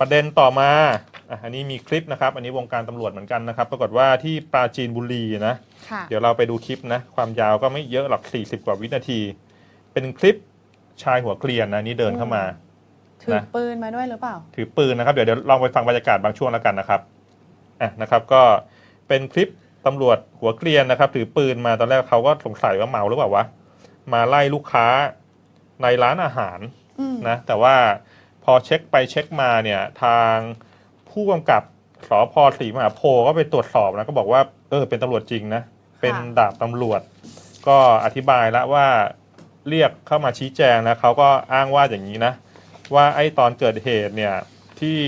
ประเด็นต่อมาอะอันนี้มีคลิปนะครับ อันนี้วงการตำรวจเหมือนกันนะครับ ปรากฏว่าที่ปราจีนบุรีนะ ค่ะ เดี๋ยวเราไปดูคลิปนะ ความยาวก็ไม่เยอะหรอก40 กว่าวินาที เป็นคลิปชายหัวเกรียนนะนี่เดินเข้ามา ถือนะ ปืนมาด้วยหรือเปล่า ถือปืนนะครับ เดี๋ยวเดี๋ยวลองไปฟังบรรยากาศบางช่วงแล้วกันนะครับอะนะครับ ก็เป็นคลิปตำรวจหัวเกรียนนะครับ ถือปืนมาตอนแรกเขาก็สงสัยว่าเมาหรือเปล่าวะมาไล่ลูกค้าในร้านอาหารอืมนะ แต่ว่า พอเช็คไปเช็คมาเนี่ยทางผู้กำกับสพศรีมหาโพธิ์ก็ไปตรวจสอบนะก็บอกว่าเออเป็นตำรวจจริงนะเป็นดาบตำรวจ ก็อธิบายแล้วว่าเรียกเข้ามาชี้แจงนะเขาก็อ้างว่าอย่างนี้นะ ว่าไอ้ตอนเกิดเหตุเนี่ยที่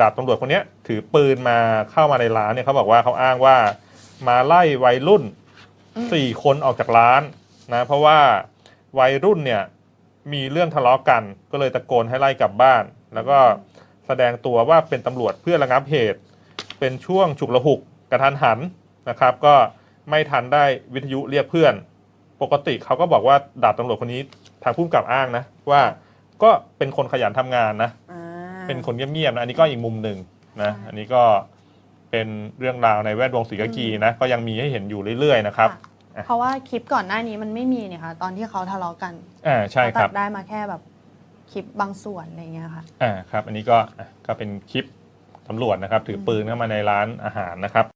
ดาบตำรวจคนเนี้ยถือปืนมาเข้ามาในร้านเนี่ยเขาบอกว่าเขาอ้างว่ามาไล่วัยรุ่นสี่คนออกจากร้านนะเพราะว่าวัยรุ่นเนี่ย มีเรื่องทะเลาะกัน ก็เลยตะโกนให้ไล่กลับบ้าน แล้วก็แสดงตัวว่าเป็นตำรวจเพื่อระงับเหตุ เป็นช่วงฉุกละหุกกระทันหันนะครับ ก็ไม่ทันได้วิทยุเรียกเพื่อน ปกติเขาก็บอกว่าดาบตำรวจคนนี้ทางผู้กำกับอ้างนะ ว่าก็เป็นคนขยันทำงานนะ อ่า เป็นคนเงียบๆนะอันนี้ก็อีกมุมหนึ่งนะใช่อันนี้ก็เป็นเรื่องราวในแวดวงศรีกากีนะก็ยังมีให้เห็นอยู่เรื่อยๆนะครับ ค่ะ เพราะว่าคลิปก่อนหน้านี้มันไม่มีเนี่ยค่ะ ตอนที่เขาทะเลาะกันอ่าใช่ครับเขาตัดได้มาแค่แบบคลิปบางส่วนอะไรเงี้ยค่ะ อ่าครับ อันนี้ก็อะก็เป็นคลิปตำรวจนะครับ ถือปืนเข้ามาในร้านอาหารนะครับ